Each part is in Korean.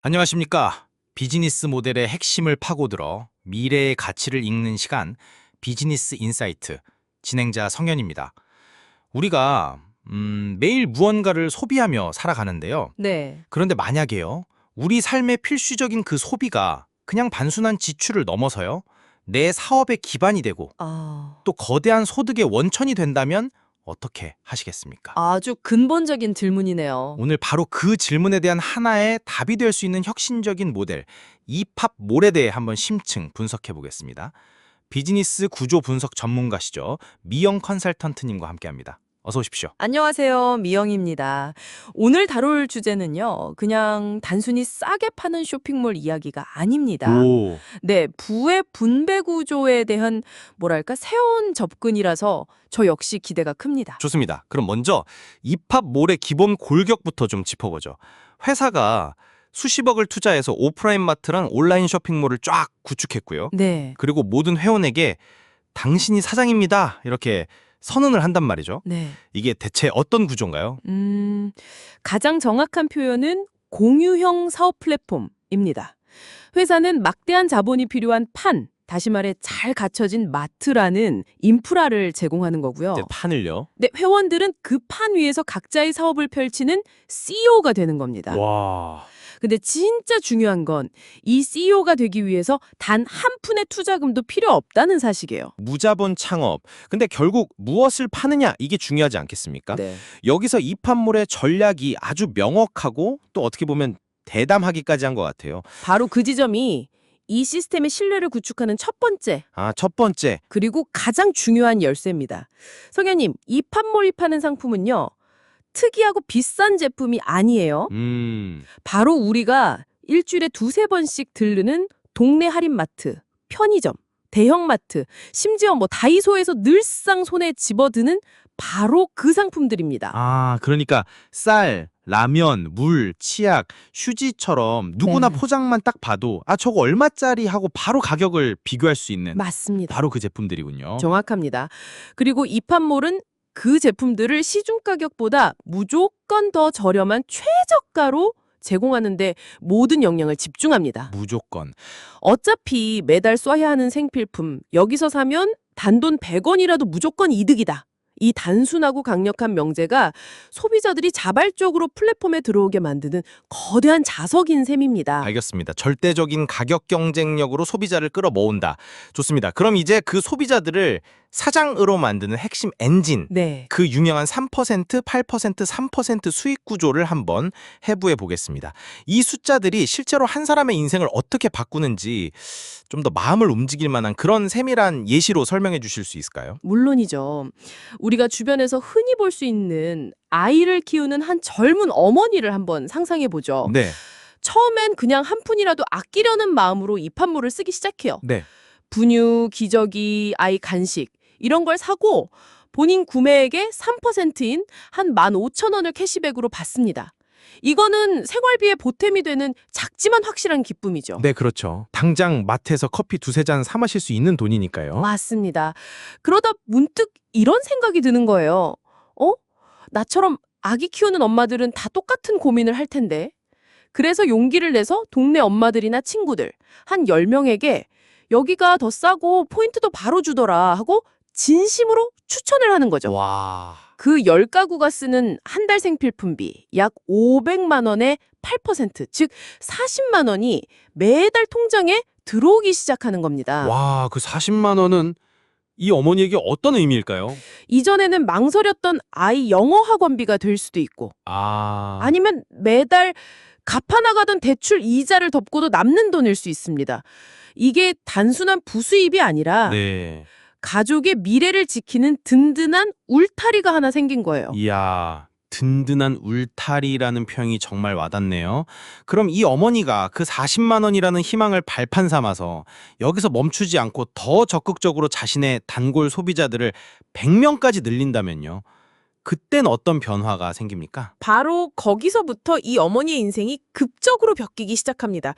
안녕하십니까. 비즈니스 모델의 핵심을 파고들어 미래의 가치를 읽는 시간 비즈니스 인사이트 진행자 성현입니다. 우리가 음, 매일 무언가를 소비하며 살아가는데요. 네. 그런데 만약에요. 우리 삶의 필수적인 그 소비가 그냥 단순한 지출을 넘어서요. 내 사업의 기반이 되고 아, 또 거대한 소득의 원천이 된다면 어떻게 하시겠습니까? 아주 근본적인 질문이네요. 오늘 바로 그 질문에 대한 하나의 답이 될 수 있는 혁신적인 모델 이팝 몰에 대해 한번 심층 분석해 보겠습니다. 비즈니스 구조 분석 전문가시죠. 미영 컨설턴트님과 함께합니다. 어서 오십시오. 안녕하세요. 미영입니다. 오늘 다룰 주제는요. 그냥 단순히 싸게 파는 쇼핑몰 이야기가 아닙니다. 오, 네, 부의 분배 구조에 대한 뭐랄까 새로운 접근이라서 저 역시 기대가 큽니다. 좋습니다. 그럼 먼저 이팝몰의 기본 골격부터 좀 짚어보죠. 회사가 수십억을 투자해서 오프라인 마트랑 온라인 쇼핑몰을 쫙 구축했고요. 네. 그리고 모든 회원에게 당신이 사장입니다. 이렇게 선언을 한단 말이죠. 네. 이게 대체 어떤 구조인가요? 음, 가장 정확한 표현은 공유형 사업 플랫폼입니다. 회사는 막대한 자본이 필요한 판, 다시 말해 잘 갖춰진 마트라는 인프라를 제공하는 거고요. 이제 판을요. 네, 회원들은 그 판 위에서 각자의 사업을 펼치는 CEO가 되는 겁니다. 와. 근데 진짜 중요한 건 이 CEO가 되기 위해서 단 한 푼의 투자금도 필요 없다는 사실이에요. 무자본 창업. 근데 결국 무엇을 파느냐 이게 중요하지 않겠습니까? 네. 여기서 이판몰의 전략이 아주 명확하고 또 어떻게 보면 대담하기까지 한 것 같아요. 바로 그 지점이 이 시스템의 신뢰를 구축하는 첫 번째 아, 첫 번째. 그리고 가장 중요한 열쇠입니다. 성현님, 이 판몰이 파는 상품은요. 특이하고 비싼 제품이 아니에요. 음. 바로 우리가 일주일에 두세 번씩 들르는 동네 할인마트, 편의점, 대형마트, 심지어 뭐 다이소에서 늘상 손에 집어드는 바로 그 상품들입니다. 아, 그러니까 쌀, 라면, 물, 치약, 휴지처럼 누구나 네. 포장만 딱 봐도 아, 저거 얼마짜리 하고 바로 가격을 비교할 수 있는 맞습니다. 바로 그 제품들이군요. 정확합니다. 그리고 이 판몰은 그 제품들을 시중 가격보다 무조건 더 저렴한 최저가로 제공하는데 모든 역량을 집중합니다. 무조건. 어차피 매달 써야 하는 생필품 여기서 사면 단돈 100원이라도 무조건 이득이다. 이 단순하고 강력한 명제가 소비자들이 자발적으로 플랫폼에 들어오게 만드는 거대한 자석인 셈입니다. 알겠습니다. 절대적인 가격 경쟁력으로 소비자를 끌어모은다. 좋습니다. 그럼 이제 그 소비자들을 사장으로 만드는 핵심 엔진, 네. 그 유명한 3%, 8%, 3% 수익 구조를 한번 해부해 보겠습니다. 이 숫자들이 실제로 한 사람의 인생을 어떻게 바꾸는지 좀 더 마음을 움직일 만한 그런 세밀한 예시로 설명해 주실 수 있을까요? 물론이죠. 우리가 주변에서 흔히 볼 수 있는 아이를 키우는 한 젊은 어머니를 한번 상상해 보죠. 네. 처음엔 그냥 한 푼이라도 아끼려는 마음으로 이 판물을 쓰기 시작해요. 네. 분유, 기저귀, 아이 간식 이런 걸 사고 본인 구매액의 3%인 한 15,000원을 캐시백으로 받습니다. 이거는 생활비에 보탬이 되는 작지만 확실한 기쁨이죠. 네, 그렇죠. 당장 마트에서 커피 두세 잔 사 마실 수 있는 돈이니까요. 맞습니다. 그러다 문득 이런 생각이 드는 거예요. 어? 나처럼 아기 키우는 엄마들은 다 똑같은 고민을 할 텐데. 그래서 용기를 내서 동네 엄마들이나 친구들 한 10명에게 여기가 더 싸고 포인트도 바로 주더라 하고 진심으로 추천을 하는 거죠. 와. 그 10가구가 쓰는 한 달 생필품비 약 500만 원의 8%, 즉 40만 원이 매달 통장에 들어오기 시작하는 겁니다. 와, 그 40만 원은 이 어머니에게 어떤 의미일까요? 이전에는 망설였던 아이 영어 학원비가 될 수도 있고 아. 아니면 매달 갚아나가던 대출 이자를 덮고도 남는 돈일 수 있습니다. 이게 단순한 부수입이 아니라 네. 가족의 미래를 지키는 든든한 울타리가 하나 생긴 거예요. 이야, 든든한 울타리라는 표현이 정말 와닿네요. 그럼 이 어머니가 그 40만 원이라는 희망을 발판 삼아서 여기서 멈추지 않고 더 적극적으로 자신의 단골 소비자들을 100명까지 늘린다면요. 그땐 어떤 변화가 생깁니까? 바로 거기서부터 이 어머니의 인생이 급적으로 바뀌기 시작합니다.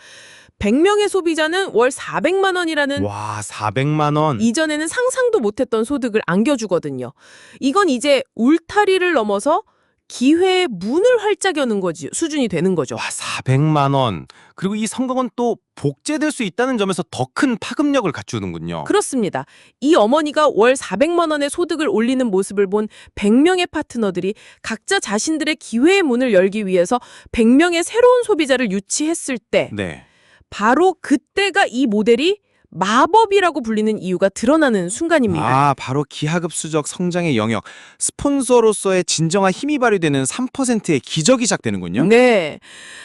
100명의 소비자는 월 400만 원이라는 와, 400만 원. 이전에는 상상도 못했던 소득을 안겨주거든요. 이건 이제 울타리를 넘어서 기회의 문을 활짝 여는 거지 수준이 되는 거죠. 와, 400만 원. 그리고 이 성공은 또 복제될 수 있다는 점에서 더 큰 파급력을 갖추는군요. 그렇습니다. 이 어머니가 월 400만 원의 소득을 올리는 모습을 본 100명의 파트너들이 각자 자신들의 기회의 문을 열기 위해서 100명의 새로운 소비자를 유치했을 때 네. 바로 그때가 이 모델이 마법이라고 불리는 이유가 드러나는 순간입니다. 아, 바로 기하급수적 성장의 영역, 스폰서로서의 진정한 힘이 발휘되는 3%의 기적이 시작되는군요. 네.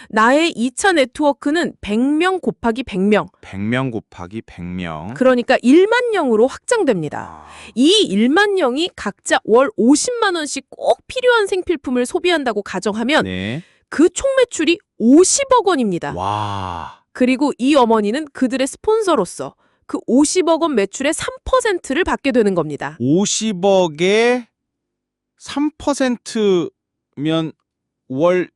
나의 2차 네트워크는 100명 곱하기 100명, 100명 곱하기 100명. 그러니까 1만 명으로 확장됩니다. 이 1만 명이 각자 월 50만 원씩 꼭 필요한 생필품을 소비한다고 가정하면 네. 그 총 매출이 50억 원입니다. 와. 그리고 이 어머니는 그들의 스폰서로서 그 50억 원 매출의 3%를 받게 되는 겁니다. 50억에 3%면 월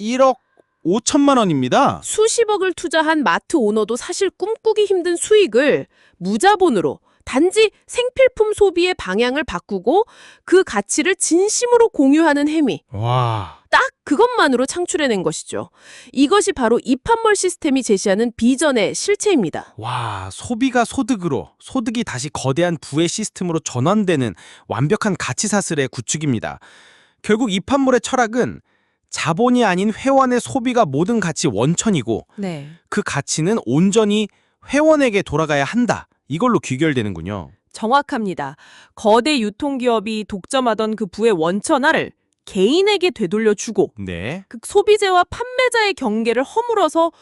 1억 5천만 원입니다. 수십억을 투자한 마트 오너도 사실 꿈꾸기 힘든 수익을 무자본으로 단지 생필품 소비의 방향을 바꾸고 그 가치를 진심으로 공유하는 행위. 와. 딱 그것만으로 창출해낸 것이죠. 이것이 바로 입한몰 시스템이 제시하는 비전의 실체입니다. 와, 소비가 소득으로, 소득이 다시 거대한 부의 시스템으로 전환되는 완벽한 가치 사슬의 구축입니다. 결국 이 판물의 철학은 자본이 아닌 회원의 소비가 모든 가치 원천이고 네. 그 가치는 온전히 회원에게 돌아가야 한다. 이걸로 귀결되는군요. 정확합니다. 거대 유통기업이 독점하던 그 부의 원천화를 개인에게 되돌려주고 네. 그 소비재와 판매자의 경계를 허물어서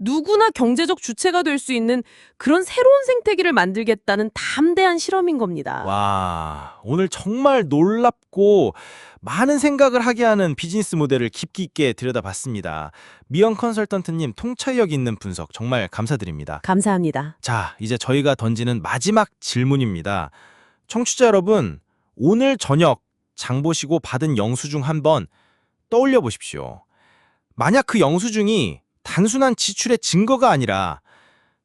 누구나 경제적 주체가 될 수 있는 그런 새로운 생태계를 만들겠다는 담대한 실험인 겁니다. 와, 오늘 정말 놀랍고 많은 생각을 하게 하는 비즈니스 모델을 깊이 있게 들여다봤습니다. 미영 컨설턴트님 통찰력 있는 분석 정말 감사드립니다. 감사합니다. 자, 이제 저희가 던지는 마지막 질문입니다. 청취자 여러분, 오늘 저녁 장 보시고 받은 영수증 한번 떠올려 보십시오. 만약 그 영수증이 단순한 지출의 증거가 아니라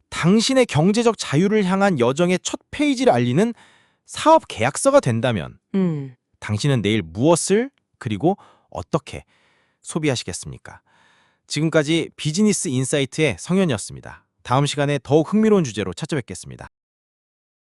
당신의 경제적 자유를 향한 여정의 첫 페이지를 알리는 사업 계약서가 된다면 음. 당신은 내일 무엇을 그리고 어떻게 소비하시겠습니까? 지금까지 비즈니스 인사이트의 성현이었습니다. 다음 시간에 더욱 흥미로운 주제로 찾아뵙겠습니다.